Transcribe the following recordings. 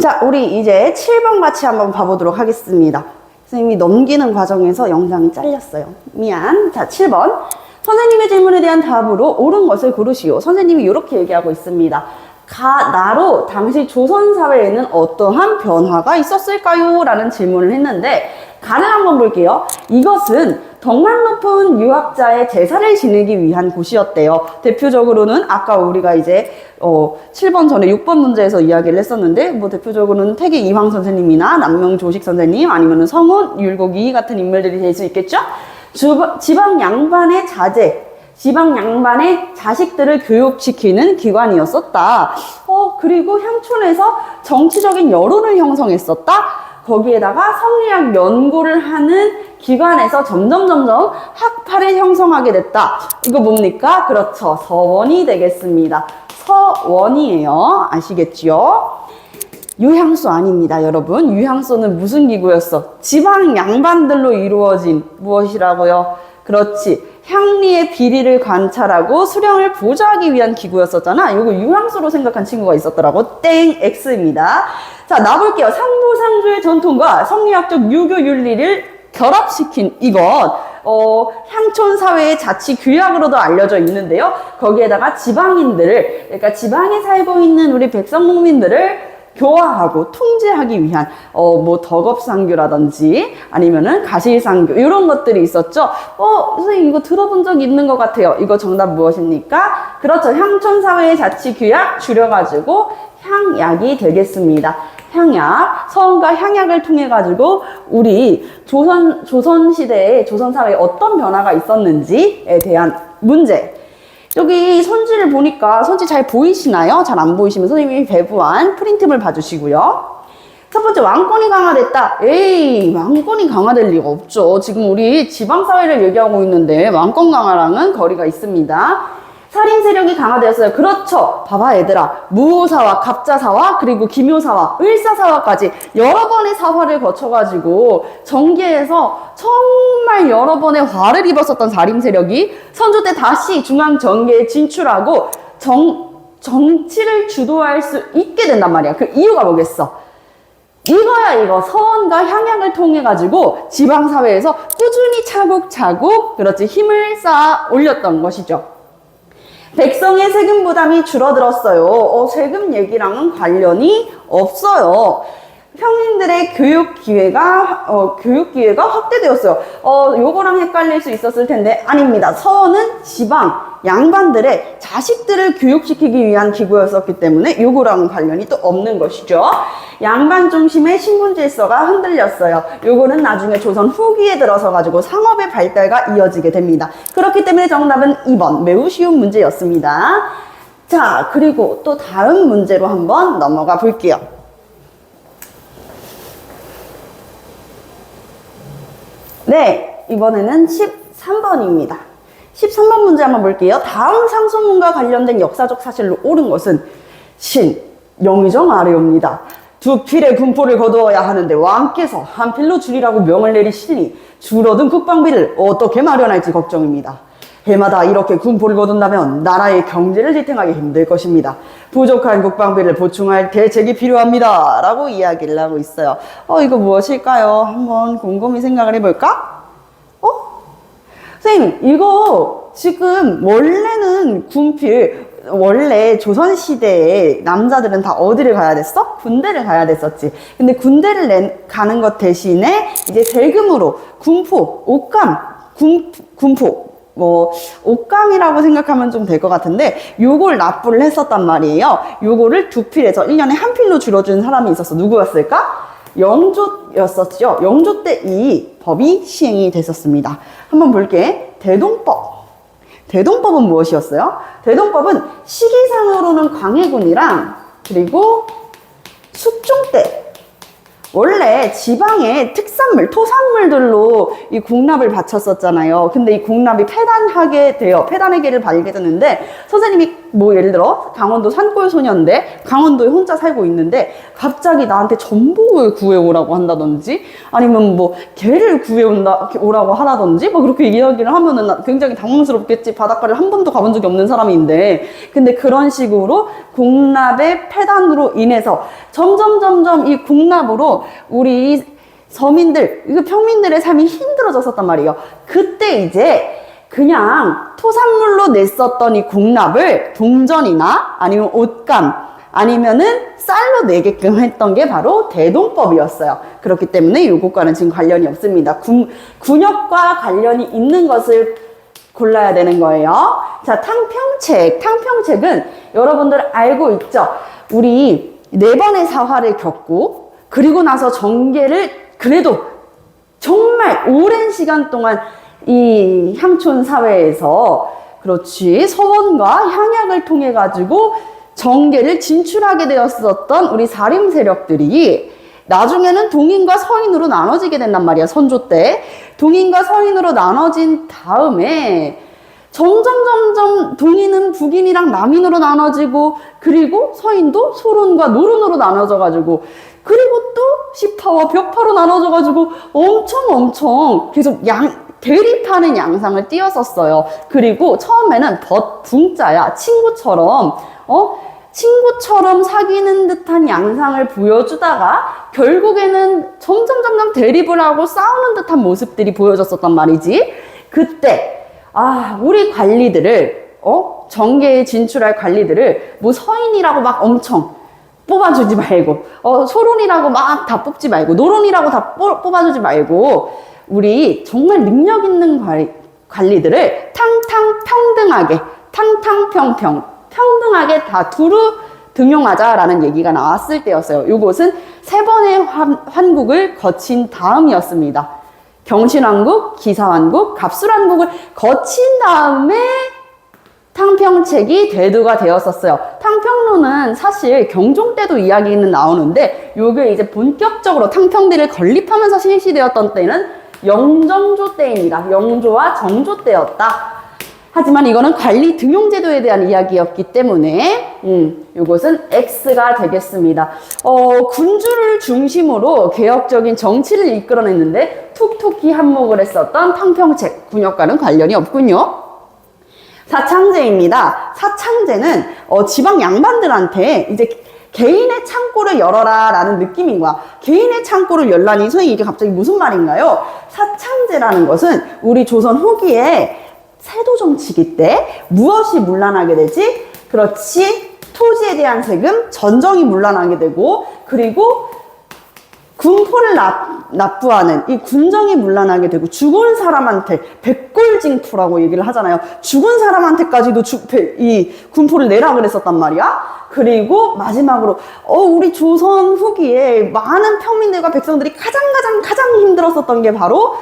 자, 우리 이제 7번 같이 한번 봐보도록 하겠습니다. 선생님이 넘기는 과정에서 영상이 잘렸어요. 미안. 자, 7번. 선생님의 질문에 대한 답으로 옳은 것을 고르시오. 선생님이 이렇게 얘기하고 있습니다. 가, 나로 당시 조선사회에는 어떠한 변화가 있었을까요? 라는 질문을 했는데, 가를 한번 볼게요. 이것은 덕만 높은 유학자의 제사를 지내기 위한 곳이었대요. 대표적으로는 아까 우리가 이제 어 7번 전에 6번 문제에서 이야기를 했었는데 뭐 대표적으로는 태계 이황 선생님이나 남명 조식 선생님 아니면은 성훈 율곡이 같은 인물들이 될 수 있겠죠? 주바- 지방 양반의 자제 지방 양반의 자식들을 교육시키는 기관이었었다. 어, 그리고 향촌에서 정치적인 여론을 형성했었다. 거기에다가 성리학 연구를 하는 기관에서 점점 점점 학파를 형성하게 됐다. 이거 뭡니까? 그렇죠. 서원이 되겠습니다. 서원이에요. 아시겠지요? 유향소 아닙니다, 여러분. 유향소는 무슨 기구였어? 지방 양반들로 이루어진 무엇이라고요? 그렇지. 향리의 비리를 관찰하고 수령을 보좌하기 위한 기구였었잖아. 이거 유향소로 생각한 친구가 있었더라고. 땡, X입니다. 자, 나볼게요. 상부상조의 전통과 성리학적 유교 윤리를 결합시킨 이것. 어, 향촌 사회의 자치 규약으로도 알려져 있는데요. 거기에다가 지방인들을, 그러니까 지방에 살고 있는 우리 백성 농민들을 교화하고 통제하기 위한 어 뭐 덕업상규라든지 아니면은 가실상규 이런 것들이 있었죠. 어 선생님 이거 들어본 적 있는 것 같아요. 이거 정답 무엇입니까? 그렇죠. 향촌 사회의 자치 규약 줄여가지고 향약이 되겠습니다. 향약 서원과 향약을 통해 가지고 우리 조선 조선 시대에 조선 사회에 어떤 변화가 있었는지에 대한 문제 여기 선지를 보니까 선지 잘 보이시나요? 잘 안 보이시면 선생님이 배부한 프린트물 봐주시고요. 첫 번째 왕권이 강화됐다. 에이 왕권이 강화될 리가 없죠. 지금 우리 지방사회를 얘기하고 있는데 왕권 강화랑은 거리가 있습니다. 살인 세력이 강화되었어요. 그렇죠. 봐봐 얘들아. 무호사와 갑자사와 그리고 기묘사와 을사사와까지 여러 번의 사화를 거쳐가지고 정계에서 정말 여러 번의 화를 입었었던 살인 세력이 선조 때 다시 중앙 정계에 진출하고 정, 정치를 주도할 수 있게 된단 말이야. 그 이유가 뭐겠어? 이거야 이거 서원과 향약을 통해 가지고 지방사회에서 꾸준히 차곡차곡 그렇지 힘을 쌓아 올렸던 것이죠. 백성의 세금 부담이 줄어들었어요. 어, 세금 얘기랑은 관련이 없어요. 평민들의 교육 기회가 어, 교육 기회가 확대되었어요. 어, 요거랑 헷갈릴 수 있었을 텐데 아닙니다. 서원은 지방 양반들의 자식들을 교육시키기 위한 기구였었기 때문에 요거랑은 관련이 또 없는 것이죠. 양반 중심의 신분 질서가 흔들렸어요. 요거는 나중에 조선 후기에 들어서 가지고 상업의 발달과 이어지게 됩니다. 그렇기 때문에 정답은 2번 매우 쉬운 문제였습니다. 자, 그리고 또 다음 문제로 한번 넘어가 볼게요. 네, 이번에는 13번입니다. 13번 문제 한번 볼게요. 다음 상소문과 관련된 역사적 사실로 옳은 것은 신, 영의정 아래옵니다. 두 필의 군포를 거두어야 하는데 왕께서 한 필로 줄이라고 명을 내리시니 줄어든 국방비를 어떻게 마련할지 걱정입니다. 해마다 이렇게 군포를 거둔다면 나라의 경제를 지탱하기 힘들 것입니다. 부족한 국방비를 보충할 대책이 필요합니다. 라고 이야기를 하고 있어요. 어, 이거 무엇일까요? 한번 곰곰이 생각을 해볼까? 어? 선생님, 이거 지금 원래는 군필, 원래 조선시대에 남자들은 다 어디를 가야 됐어? 군대를 가야 됐었지. 근데 군대를 내, 가는 것 대신에 이제 세금으로 군포, 옷감, 군, 군포, 뭐 옷감이라고 생각하면 좀 될 것 같은데 요걸 납부를 했었단 말이에요. 요거를 두 필에서 1년에 한 필로 줄여준 사람이 있었어. 누구였을까? 영조였었죠. 영조 때 이 법이 시행이 됐었습니다. 한번 볼게. 대동법. 대동법은 무엇이었어요? 대동법은 시기상으로는 광해군이랑 그리고 숙종 때 원래 지방에 특산 특산물, 토산물들로 이 공납을 바쳤었잖아요. 근데 이 공납이 폐단하게 돼요. 폐단의 길을 발게 되는데 선생님이 뭐 예를 들어 강원도 산골 소년데 강원도에 혼자 살고 있는데 갑자기 나한테 전복을 구해오라고 한다든지 아니면 뭐 개를 구해온다 오라고 하라든지 뭐 그렇게 이야기를 하면은 나 굉장히 당황스럽겠지 바닷가를 한 번도 가본 적이 없는 사람인데 근데 그런 식으로 공납의 폐단으로 인해서 점점 점점 이 공납으로 우리 이 서민들 이거 평민들의 삶이 힘들어졌었단 말이에요 그때 이제 그냥 토산물로 냈었던 이 공납을 동전이나 아니면 옷감 아니면은 쌀로 내게끔 했던 게 바로 대동법이었어요. 그렇기 때문에 이것과는 지금 관련이 없습니다. 군, 군역과 관련이 있는 것을 골라야 되는 거예요. 자, 탕평책. 탕평책은 여러분들 알고 있죠? 우리 네 번의 사화를 겪고 그리고 나서 정계를 그래도 정말 오랜 시간 동안 이 향촌 사회에서 그렇지 서원과 향약을 통해 가지고 정계를 진출하게 되었었던 우리 사림 세력들이 나중에는 동인과 서인으로 나눠지게 된단 말이야 선조 때. 동인과 서인으로 나눠진 다음에 점점 점점 동인은 북인이랑 남인으로 나눠지고 그리고 서인도 소론과 노론으로 나눠져 가지고 그리고 또 시파와 벽파로 나눠져 가지고 엄청 엄청 계속 양 대립하는 양상을 띄었었어요. 그리고 처음에는 벗 붕자야 친구처럼 어 친구처럼 사귀는 듯한 양상을 보여주다가 결국에는 점점 점점 대립을 하고 싸우는 듯한 모습들이 보여졌었단 말이지. 그때 아 우리 관리들을 어 정계에 진출할 관리들을 뭐 서인이라고 막 엄청 뽑아주지 말고 어 소론이라고 막 다 뽑지 말고 노론이라고 다 뽑- 뽑아주지 말고 우리 정말 능력 있는 관리, 관리들을 탕탕 평등하게 탕탕 평평 평등하게 다 두루 등용하자라는 얘기가 나왔을 때였어요. 이것은 세 번의 환, 환국을 거친 다음이었습니다. 경신왕국, 기사왕국, 갑술왕국을 거친 다음에 탕평책이 대두가 되었었어요. 탕평로는 사실 경종 때도 이야기는 나오는데 요게 이제 본격적으로 탕평들을 건립하면서 실시되었던 때는 영정조 때입니다. 영조와 정조 때였다. 하지만 이거는 관리 등용 제도에 대한 이야기였기 때문에 음, 이것은 X가 되겠습니다. 어, 군주를 중심으로 개혁적인 정치를 이끌어냈는데 툭툭히 한몫을 했었던 탕평책 군역과는 관련이 없군요. 사창제입니다. 사창제는 어, 지방 양반들한테 이제 개인의 창고를 열어라 라는 느낌인 거야. 개인의 창고를 열라니 선생님 이게 갑자기 무슨 말인가요? 사창제라는 것은 우리 조선 후기에 세도 정치기 때 무엇이 문란하게 되지? 그렇지. 토지에 대한 세금, 전정이 문란하게 되고, 그리고 군포를 납, 납부하는 이 군정이 문란하게 되고 죽은 사람한테 백골징포라고 얘기를 하잖아요. 죽은 사람한테까지도 주, 배- 이 군포를 내라 그랬었단 말이야. 그리고 마지막으로 어 우리 조선 후기에 많은 평민들과 백성들이 가장 가장 가장 힘들었었던 게 바로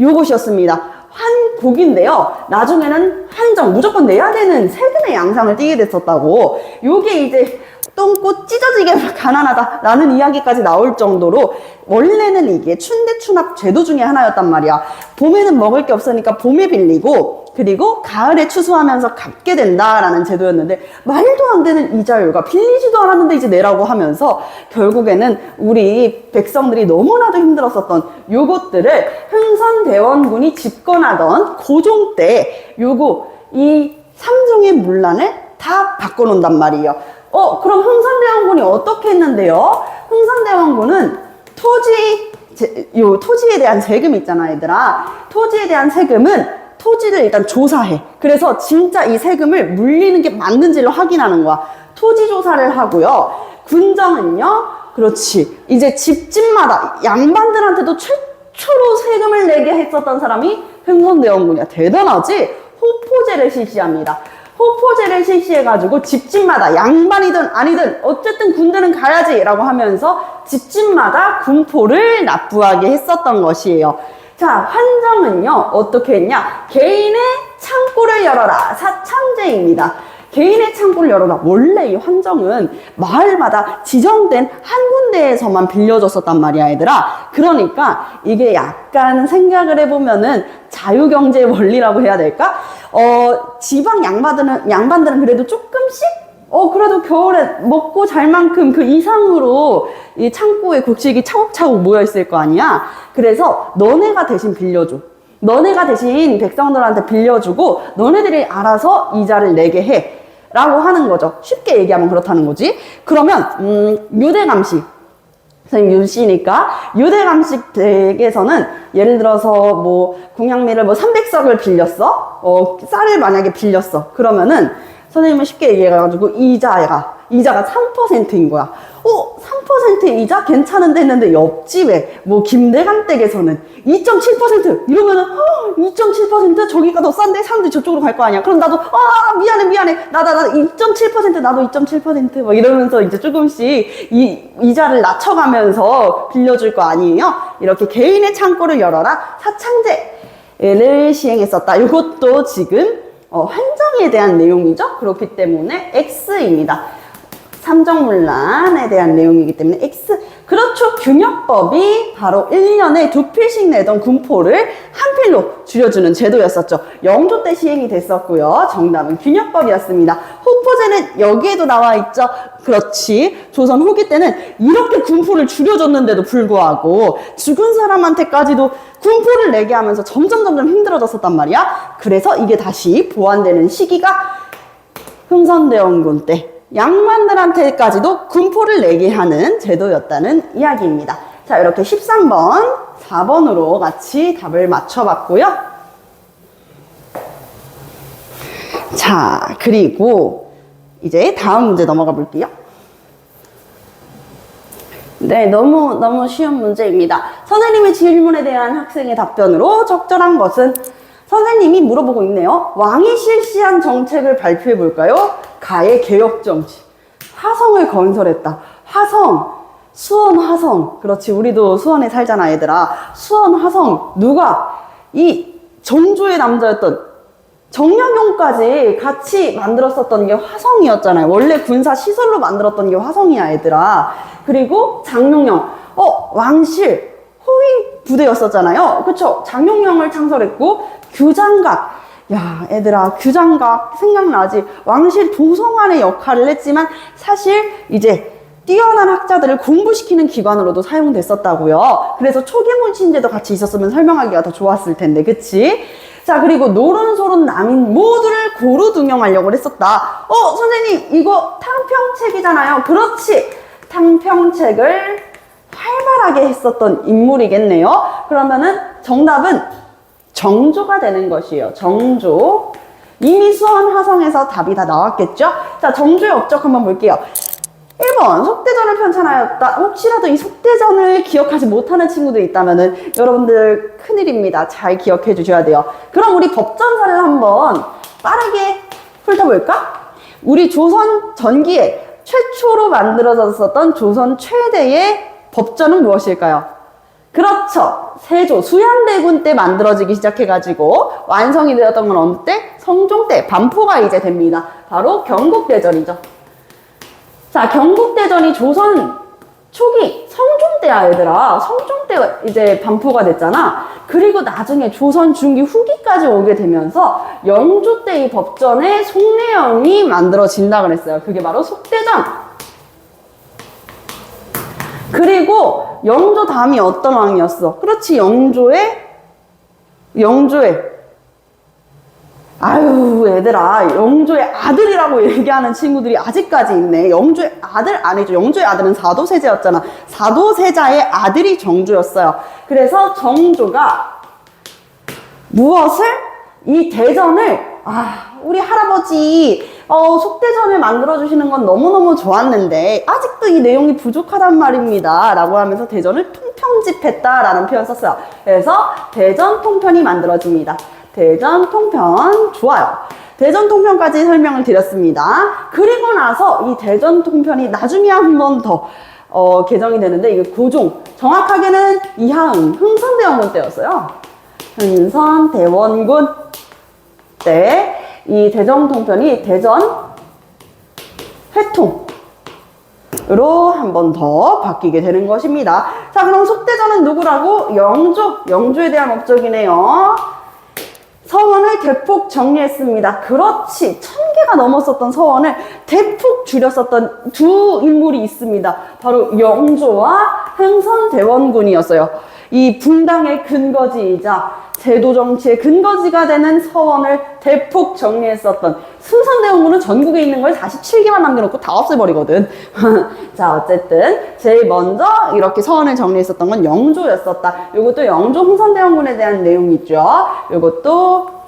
요것이었습니다. 환곡인데요. 나중에는 한정 무조건 내야 되는 세금의 양상을 띠게 됐었다고. 요게 이제 똥꼬 찢어지게 가난하다라는 이야기까지 나올 정도로 원래는 이게 춘대춘합 제도 중에 하나였단 말이야. 봄에는 먹을 게 없으니까 봄에 빌리고 그리고 가을에 추수하면서 갚게 된다라는 제도였는데 말도 안 되는 이자율과 빌리지도 않았는데 이제 내라고 하면서 결국에는 우리 백성들이 너무나도 힘들었었던 요것들을 흥선대원군이 집권하던 고종 때 요거 이 삼종의 문란을 다 바꿔놓는단 말이에요. 어, 그럼 흥선대원군이 어떻게 했는데요? 흥선대원군은 토지, 제- 요 토지에 대한 세금 있잖아, 얘들아. 토지에 대한 세금은 토지를 일단 조사해. 그래서 진짜 이 세금을 물리는 게 맞는지를 확인하는 거야. 토지 조사를 하고요. 군정은요, 그렇지. 이제 집집마다 양반들한테도 최초로 세금을 내게 했었던 사람이 흥선대원군이야. 대단하지? 호포제를 실시합니다. 호포제를 실시해가지고 집집마다 양반이든 아니든 어쨌든 군대는 가야지 라고 하면서 집집마다 군포를 납부하게 했었던 것이에요. 자, 환정은요, 어떻게 했냐? 개인의 창고를 열어라. 사창제입니다. 개인의 창고를 열어라. 원래 이 환정은 마을마다 지정된 한 군데에서만 빌려줬었단 말이야, 얘들아. 그러니까 이게 약간 생각을 해보면은 자유경제 원리라고 해야 될까? 어, 지방 양반들은, 양반들은 그래도 조금씩 어, 그래도 겨울에 먹고 잘 만큼 그 이상으로 이 창고에 곡식이 차곡차곡 모여 있을 거 아니야? 그래서 너네가 대신 빌려줘. 너네가 대신 백성들한테 빌려주고 너네들이 알아서 이자를 내게 해. 라고 하는 거죠. 쉽게 얘기하면 그렇다는 거지. 그러면, 음, 유대감식. 선생님 유씨니까 유대감식 댁에서는 예를 들어서 뭐 궁양미를 뭐 300석을 빌렸어? 어 쌀을 만약에 빌렸어. 그러면은 선생님은 쉽게 얘기해가지고 이자가 이자가 3%인 거야. 어 3% 이자 괜찮은데 했는데 옆집에 뭐 김대감 댁에서는 2.7% 이러면은 어, 2.7% 저기가 더 싼데 사람들이 저쪽으로 갈 거 아니야. 그럼 나도 아 미안해 미안해. 나나 나2.7% 나도 2.7%막 이러면서 이제 조금씩 이 이자를 낮춰가면서 빌려줄 거 아니에요? 이렇게 개인의 창고를 열어라. 사창제를 시행했었다. 이것도 지금 어, 환정에 대한 내용이죠? 그렇기 때문에 X입니다 삼정문란에 대한 내용이기 때문에 X. 그렇죠. 균역법이 바로 1년에 두 필씩 내던 군포를 한 필로 줄여주는 제도였었죠. 영조 때 시행이 됐었고요. 정답은 균역법이었습니다. 후포제는 여기에도 나와 있죠. 그렇지. 조선 후기 때는 이렇게 군포를 줄여줬는데도 불구하고 죽은 사람한테까지도 군포를 내게 하면서 점점 점점 힘들어졌었단 말이야. 그래서 이게 다시 보완되는 시기가 흥선대원군 때 양반들한테까지도 군포를 내게 하는 제도였다는 이야기입니다. 자, 이렇게 13번, 4번으로 같이 답을 맞춰봤고요. 자, 그리고 이제 다음 문제 넘어가 볼게요. 네, 너무, 너무 쉬운 문제입니다. 선생님의 질문에 대한 학생의 답변으로 적절한 것은 선생님이 물어보고 있네요. 왕이 실시한 정책을 발표해 볼까요? 가의 개혁 정치. 화성을 건설했다. 화성. 수원 화성. 그렇지. 우리도 수원에 살잖아, 얘들아. 수원 화성. 누가? 이 정조의 남자였던 정약용까지 같이 만들었었던 게 화성이었잖아요. 원래 군사 시설로 만들었던 게 화성이야, 얘들아. 그리고 장룡영. 어, 왕실. 호위 부대였었잖아요. 그쵸? 장룡영을 창설했고, 규장각. 야, 애들아, 규장각 생각나지? 왕실 조성안의 역할을 했지만 사실 이제 뛰어난 학자들을 공부시키는 기관으로도 사용됐었다고요. 그래서 초계문신제도 같이 있었으면 설명하기가 더 좋았을 텐데, 그치? 자, 그리고 노른소른 남인 모두를 고루 등용하려고 했었다. 어, 선생님, 이거 탕평책이잖아요. 그렇지. 탕평책을 활발하게 했었던 인물이겠네요. 그러면은 정답은 정조가 되는 것이에요. 정조. 이미 수원 화성에서 답이 다 나왔겠죠? 자, 정조의 업적 한번 볼게요. 1번, 속대전을 편찬하였다. 혹시라도 이 속대전을 기억하지 못하는 친구들이 있다면은 여러분들 큰일입니다. 잘 기억해 주셔야 돼요. 그럼 우리 법전사를 한번 빠르게 훑어볼까? 우리 조선 전기에 최초로 만들어졌었던 조선 최대의 법전은 무엇일까요? 그렇죠. 세조, 수양대군 때 만들어지기 시작해가지고 완성이 되었던 건 어느 때? 성종 때, 반포가 이제 됩니다. 바로 경국대전이죠. 자, 경국대전이 조선 초기 성종 때야, 얘들아. 성종 때 이제 반포가 됐잖아. 그리고 나중에 조선 중기 후기까지 오게 되면서 영조 때 이 법전에 속내영이 만들어진다 그랬어요. 그게 바로 속대전. 그리고 영조 다음이 어떤 왕이었어? 그렇지, 영조의, 영조의, 아유, 얘들아, 영조의 아들이라고 얘기하는 친구들이 아직까지 있네. 영조의 아들 아니죠. 영조의 아들은 사도세자였잖아. 사도세자의 아들이 정조였어요. 그래서 정조가 무엇을? 이 대전을, 아, 우리 할아버지, 어, 속대전을 만들어주시는 건 너무너무 좋았는데, 아직도 이 내용이 부족하단 말입니다. 라고 하면서 대전을 통편집했다라는 표현 썼어요. 그래서 대전 통편이 만들어집니다. 대전 통편, 좋아요. 대전 통편까지 설명을 드렸습니다. 그리고 나서 이 대전 통편이 나중에 한 번 더, 어, 개정이 되는데, 이게 고종. 정확하게는 이하응, 흥선대원군 때였어요. 흥선대원군 때 이 대전 통편이 대전 회통. 으로 한 번 더 바뀌게 되는 것입니다. 자, 그럼 속대전은 누구라고? 영조. 영조에 대한 업적이네요. 서원을 대폭 정리했습니다. 그렇지. 천 개가 넘었었던 서원을 대폭 줄였었던 두 인물이 있습니다. 바로 영조와 흥선대원군이었어요. 이 분당의 근거지이자 제도 정치의 근거지가 되는 서원을 대폭 정리했었던 승선대원군은 전국에 있는 걸 47개만 남겨놓고 다 없애버리거든. 자, 어쨌든 제일 먼저 이렇게 서원을 정리했었던 건 영조였었다. 이것도 영조 흥선대원군에 대한 내용이죠. 이것도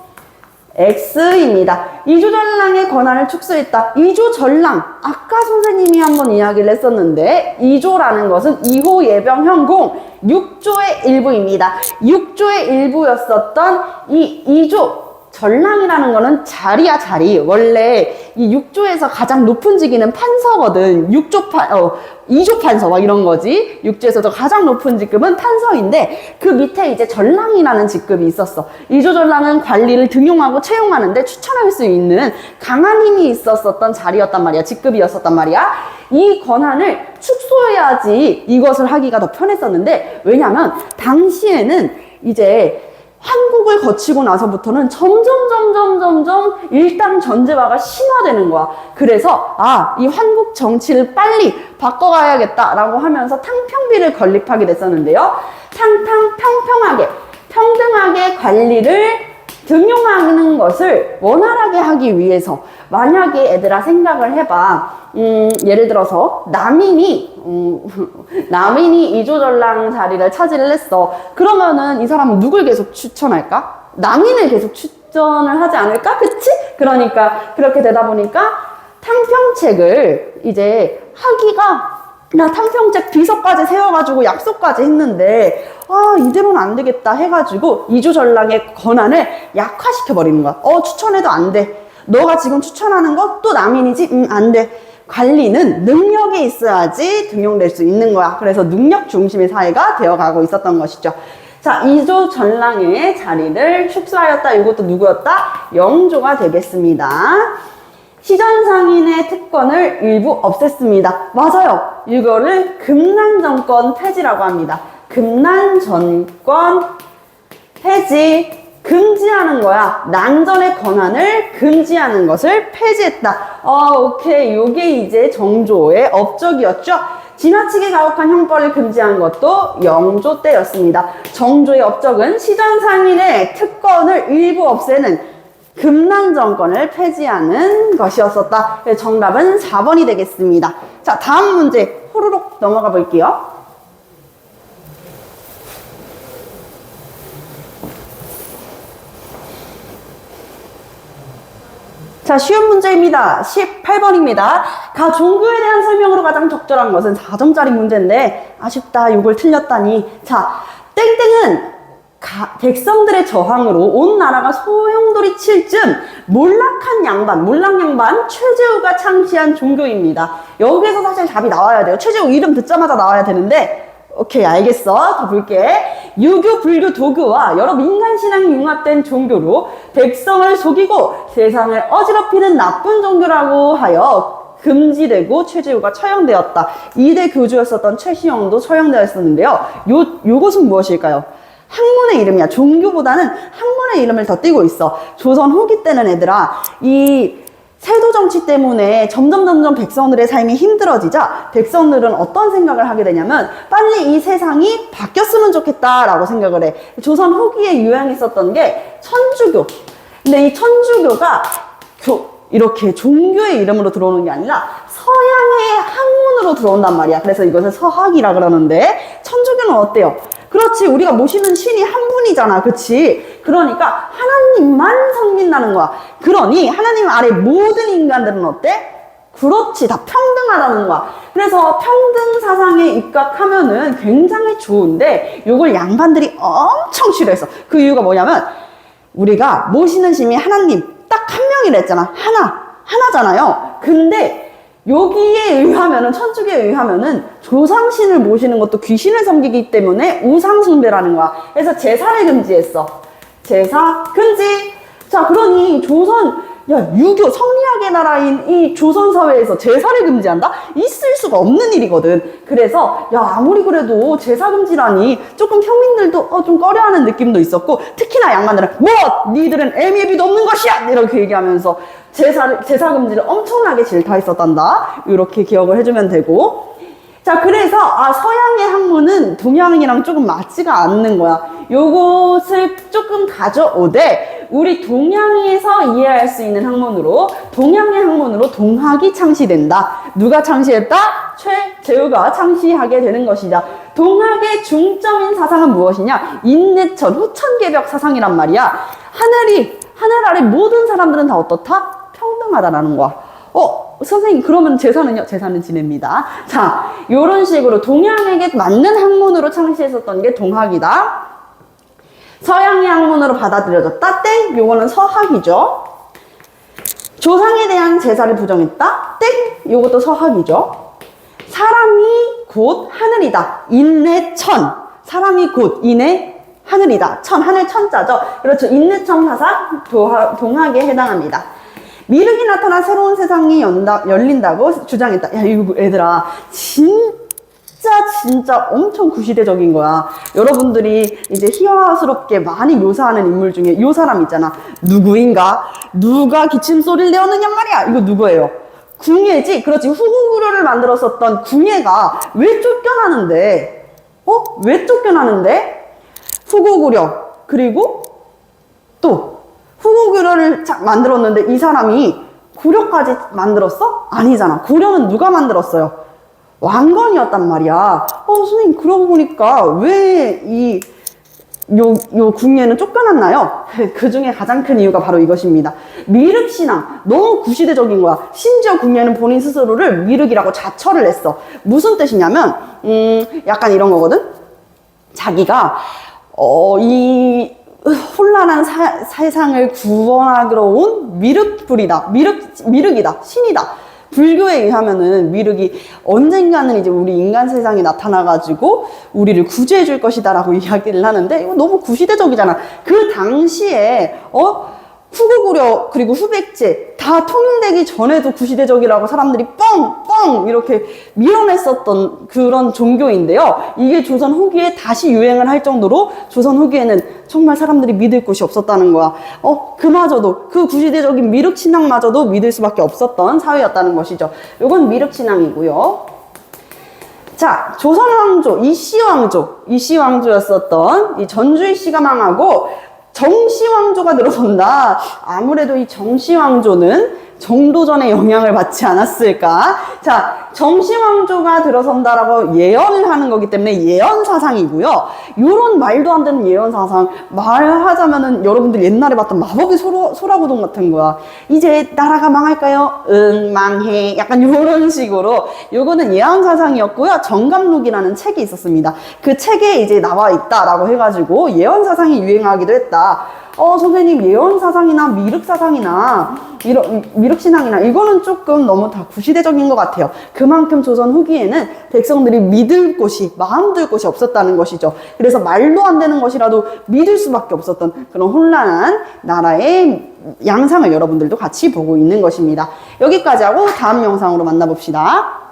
X입니다. 이조전랑의 권한을 축소했다. 이조전랑. 아까 선생님이 한번 이야기를 했었는데, 이조라는 것은 2호 예병 현공 6조의 일부입니다. 6조의 일부였었던 이 이조 전랑이라는 거는 자리야 자리. 원래 이 6조에서 가장 높은 직위는 판서거든. 6조 판, 어, 2조 판서 막 이런 거지. 6조에서도 가장 높은 직급은 판서인데 그 밑에 이제 전랑이라는 직급이 있었어. 2조 전랑은 관리를 등용하고 채용하는데 추천할 수 있는 강한 힘이 있었었던 자리였단 말이야. 직급이었었단 말이야. 이 권한을 축소해야지 이것을 하기가 더 편했었는데 왜냐면 당시에는 이제 한국을 거치고 나서부터는 점점 점점 점점 일당 전제화가 심화되는 거야. 그래서 아, 이 한국 정치를 빨리 바꿔가야겠다라고 하면서 탕평비를 건립하게 됐었는데요. 탕탕 평평하게 평등하게 관리를 등용하는 것을 원활하게 하기 위해서 만약에 애들아 생각을 해봐. 음, 예를 들어서 남인이 음, 남인이 이조전랑 자리를 차지를 했어. 그러면은 이 사람은 누굴 계속 추천할까? 남인을 계속 추천을 하지 않을까? 그치? 그러니까 그렇게 되다 보니까 탕평책을 이제 하기가 나 탕평책 비서까지 세워가지고 약속까지 했는데 아 이대로는 안 되겠다 해가지고 이조전랑의 권한을 약화시켜버리는 거야. 어 추천해도 안 돼. 너가 지금 추천하는 것또 남인이지? 음, 안 돼. 관리는 능력이 있어야지 등용될 수 있는 거야. 그래서 능력 중심의 사회가 되어가고 있었던 것이죠. 자, 이조 전랑의 자리를 축소하였다. 이것도 누구였다? 영조가 되겠습니다. 시전상인의 특권을 일부 없앴습니다. 맞아요. 이거를 금난정권 폐지라고 합니다. 금난정권 폐지 금지하는 거야. 난전의 권한을 금지하는 것을 폐지했다. 어, 오케이. 요게 이제 정조의 업적이었죠. 지나치게 가혹한 형벌을 금지한 것도 영조 때였습니다. 정조의 업적은 시전상인의 특권을 일부 없애는 금난 정권을 폐지하는 것이었었다. 정답은 4번이 되겠습니다. 자, 다음 문제 호로록 넘어가 볼게요. 자, 쉬운 문제입니다. 18번입니다. 가 종교에 대한 설명으로 가장 적절한 것은 4점짜리 문제인데, 아쉽다. 이걸 틀렸다니. 자, 땡땡은 가- 백성들의 저항으로 온 나라가 소용돌이 칠 즈음 몰락한 양반, 몰락 양반 최재우가 창시한 종교입니다. 여기에서 사실 답이 나와야 돼요. 최재우 이름 듣자마자 나와야 되는데, 오케이, 알겠어. 더 볼게. 유교, 불교, 도교와 여러 민간 신앙이 융합된 종교로 백성을 속이고 세상을 어지럽히는 나쁜 종교라고 하여 금지되고 최재우가 처형되었다. 이대 교주였었던 최시영도 처형되었었는데요. 요, 요것은 무엇일까요? 학문의 이름이야. 종교보다는 학문의 이름을 더 띄고 있어. 조선 후기 때는 얘들아, 이 세도 정치 때문에 점점 점점 백성들의 삶이 힘들어지자 백성들은 어떤 생각을 하게 되냐면 빨리 이 세상이 바뀌었으면 좋겠다라고 생각을 해. 조선 후기에 유행했었던 게 천주교. 근데 이 천주교가 교, 이렇게 종교의 이름으로 들어오는 게 아니라 서양의 학문으로 들어온단 말이야. 그래서 이것을 서학이라 그러는데 천주교는 어때요? 그렇지 우리가 모시는 신이 한 분이잖아 그치? 그러니까 하나님만 섬긴다는 거야. 그러니 하나님 아래 모든 인간들은 어때? 그렇지 다 평등하다는 거야. 그래서 평등 사상에 입각하면은 굉장히 좋은데 이걸 양반들이 엄청 싫어했어 그 이유가 뭐냐면 우리가 모시는 신이 하나님 딱 한 명이라 했잖아. 하나 하나잖아요. 근데 여기에 의하면은 천주교에 의하면은 조상신을 모시는 것도 귀신을 섬기기 때문에 우상숭배라는 거야. 그래서 제사를 금지했어. 제사 금지. 자, 그러니 조선 야, 유교 성리학의 나라인 이 조선 사회에서 제사를 금지한다? 있을 수가 없는 일이거든. 그래서 야, 아무리 그래도 제사 금지라니 조금 평민들도 어, 좀 꺼려하는 느낌도 있었고 특히나 양반들은 뭐 니들은 애미애비도 없는 것이야 이렇게 얘기하면서 제사를 제사 금지를 엄청나게 질타했었단다. 이렇게 기억을 해주면 되고 자, 그래서, 아, 서양의 학문은 동양이랑 조금 맞지가 않는 거야. 요것을 조금 가져오되, 우리 동양에서 이해할 수 있는 학문으로, 동양의 학문으로 동학이 창시된다. 누가 창시했다? 최재우가 창시하게 되는 것이다. 동학의 중점인 사상은 무엇이냐? 인내천, 후천개벽 사상이란 말이야. 하늘이, 하늘 아래 모든 사람들은 다 어떻다? 평등하다라는 거야. 어, 선생님, 그러면 제사는요? 제사는 지냅니다. 자, 요런 식으로 동양에게 맞는 학문으로 창시했었던 게 동학이다. 서양의 학문으로 받아들여졌다. 땡! 요거는 서학이죠. 조상에 대한 제사를 부정했다. 땡! 요것도 서학이죠. 사람이 곧 하늘이다. 인내 천. 사람이 곧 인내 하늘이다. 천, 하늘 천자죠. 그렇죠. 인내 천 사상 도하, 동학에 해당합니다. 미륵이 나타나 새로운 세상이 연다, 열린다고 주장했다. 야, 이거 얘들아. 진짜, 진짜 엄청 구시대적인 거야. 여러분들이 이제 희화스럽게 많이 묘사하는 인물 중에 요 사람 있잖아. 누구인가? 누가 기침 소리를 내었느냐 말이야. 이거 누구예요? 궁예지? 그렇지. 후궁구려를 만들었었던 궁예가 왜 쫓겨나는데? 어? 왜 쫓겨나는데? 후고구려. 그리고 또 자- 만들었는데 이 사람이 구려까지 만들었어? 아니잖아. 구려는 누가 만들었어요? 왕건이었단 말이야. 어, 선생님, 그러고 보니까 왜 이, 요, 요 궁예는 쫓겨났나요? 그 중에 가장 큰 이유가 바로 이것입니다. 미륵신앙. 너무 구시대적인 거야. 심지어 궁예는 본인 스스로를 미륵이라고 자처를 했어. 무슨 뜻이냐면, 음, 약간 이런 거거든? 자기가, 어, 이, 혼란한 사- 세상을 구원하러 온 미륵불이다. 미륵, 미륵이다. 신이다. 불교에 의하면은 미륵이 언젠가는 이제 우리 인간 세상에 나타나가지고 우리를 구제해 줄 것이다라고 이야기를 하는데 이거 너무 구시대적이잖아. 그 당시에, 어? 후고구려 그리고 후백제 다 통일되기 전에도 구시대적이라고 사람들이 뻥뻥 이렇게 밀어냈었던 그런 종교인데요. 이게 조선 후기에 다시 유행을 할 정도로 조선 후기에는 정말 사람들이 믿을 곳이 없었다는 거야. 어, 그마저도 그 구시대적인 미륵 신앙마저도 믿을 수밖에 없었던 사회였다는 것이죠. 이건 미륵 신앙이고요. 자, 조선 왕조, 이씨 왕조, 이씨 왕조였었던 이 전주희 씨가 망하고 정씨 왕조가 들어선다. 아무래도 이 정씨 왕조는 정도전의 영향을 받지 않았을까? 자, 정씨 왕조가 들어선다라고 예언을 하는 거기 때문에 예언 사상이고요. 요런 말도 안 되는 예언 사상 말하자면은 여러분들 옛날에 봤던 마법의 소라, 소라고동 같은 거야. 이제 나라가 망할까요? 응, 망해. 약간 요런 식으로 요거는 예언 사상이었고요. 정감록이라는 책이 있었습니다. 그 책에 이제 나와 있다라고 해가지고 예언 사상이 유행하기도 했다. 어, 선생님, 예언 사상이나 미륵 사상이나, 이런, 미륵 신앙이나, 이거는 조금 너무 다 구시대적인 것 같아요. 그만큼 조선 후기에는 백성들이 믿을 곳이, 마음 둘 곳이 없었다는 것이죠. 그래서 말도 안 되는 것이라도 믿을 수밖에 없었던 그런 혼란한 나라의 양상을 여러분들도 같이 보고 있는 것입니다. 여기까지 하고 다음 영상으로 만나봅시다.